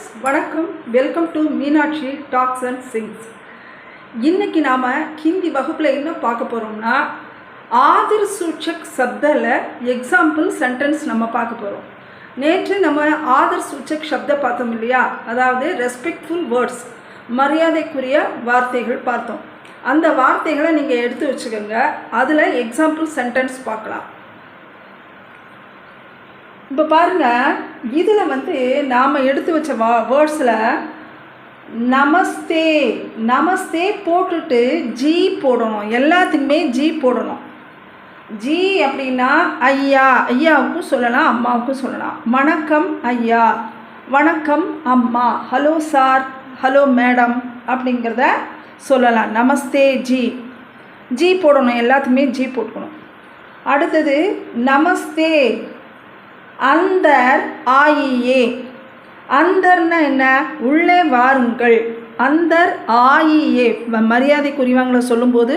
Friends வணக்கம். Welcome to Meenakshi talks and sings இன்றைக்கி நாம் ஹிந்தி வகுப்பில் என்ன பார்க்க போகிறோம்னா ஆதிர் சூச்சக் சப்தில் எக்ஸாம்பிள் சென்டென்ஸ் நம்ம பார்க்க போகிறோம் நேற்று நம்ம ஆதர் சூச்சக் சப்த பார்த்தோம் இல்லையா? அதாவது ரெஸ்பெக்ட்ஃபுல் வேர்ட்ஸ் மரியாதைக்குரிய வார்த்தைகள் பார்த்தோம். அந்த வார்த்தைகளை நீங்கள் எடுத்து வச்சுக்கோங்க. அதில் எக்ஸாம்பிள் சென்டென்ஸ் பார்க்கலாம். இப்போ பாருங்கள் இதில் வந்து நாம் எடுத்து வச்ச வா வேர்ட்ஸில் நமஸ்தே நமஸ்தே போட்டுட்டு ஜி போடணும். எல்லாத்துக்குமே ஜி போடணும். ஜி அப்படின்னா ஐயா ஐயாவுக்கும் சொல்லலாம் அம்மாவுக்கும் சொல்லலாம். வணக்கம் ஐயா. வணக்கம் அம்மா. Hello sir. ஹலோ மேடம் அப்படிங்கிறத சொல்லலாம். நமஸ்தே ஜி ஜி போடணும். எல்லாத்துக்குமே ஜி போட்டுக்கணும். அடுத்தது நமஸ்தே. அந்தர் ஆயியே அந்தர்னா என்ன உள்ளே வாருங்கள் அந்தர் ஆயியே ம- மரியாதைக்குரியவங்களை சொல்லும்போது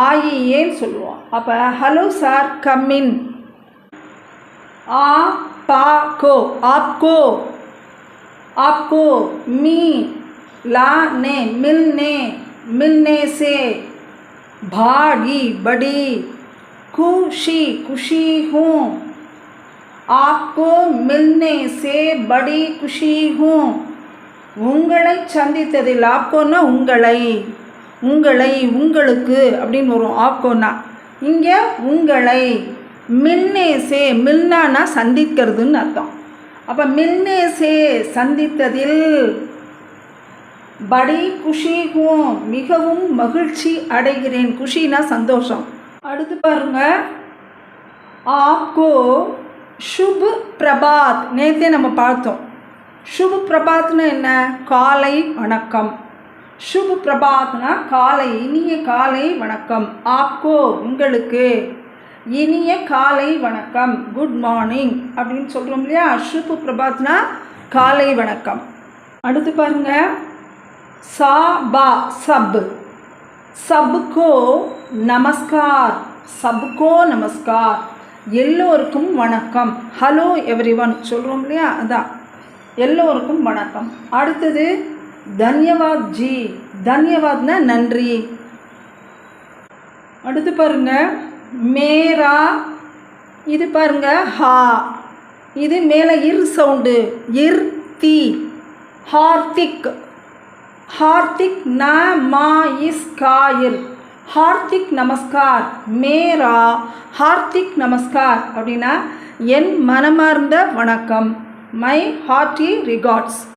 ஆயியேன்னு சொல்லுவோம் அப்போ ஹலோ சார் கம்மின் ஆ பா கோ ஆப்கோ आपको मी लाने मिलने मिलने से भाड़ी बड़ी खुशी खुशी हूँ आपको मिलने से बड़ी खुशी हूँ உங்களை சந்தித்ததில் ஆப்கோன்னா உங்களை உங்களை உங்களுக்கு அப்படின்னு வரும் ஆப்கோன்னா இங்கே உங்களை மில்னேசே மில்னானா சந்திக்கிறதுன்னு அர்த்தம் அப்போ மில்னேசே சந்தித்ததில் படி குஷி ஹூம் மிகவும் மகிழ்ச்சி அடைகிறேன் குஷினா சந்தோஷம் அடுத்து பாருங்க ஆப்கோ சுப் பிரபாத் நேற்றே நம்ம பார்த்தோம். சுப் பிரபாத்னா என்ன? காலை வணக்கம். சுப் பிரபாத்னா காலை இனிய காலை வணக்கம். ஆப்கோ உங்களுக்கு இனிய காலை வணக்கம். குட் மார்னிங் அப்படின்னு சொல்கிறோம் இல்லையா? சுப் பிரபாத்னா காலை வணக்கம். அடுத்து பாருங்க. சா பா சப். சப்கோ நமஸ்கார். சப்கோ நமஸ்கார். எல்லோருக்கும் வணக்கம். ஹலோ எவ்ரி ஒன் சொல்கிறோம் இல்லையா? அதான். எல்லோருக்கும் வணக்கம். அடுத்தது தன்யவாத் ஜி தன்யவாத்னா நன்றி. அடுத்து பாருங்க மேரா. இது பாருங்க ஹா. இது மேலே இர் சவுண்டு. இர் தி ஹார்த்திக். ஹார்திக் ந மா இஸ் காயில். ஹார்திக் நமஸ்கார் மேரா ஹார்திக் நமஸ்கார் அப்படின்னா என் மனமார்ந்த வணக்கம். My hearty regards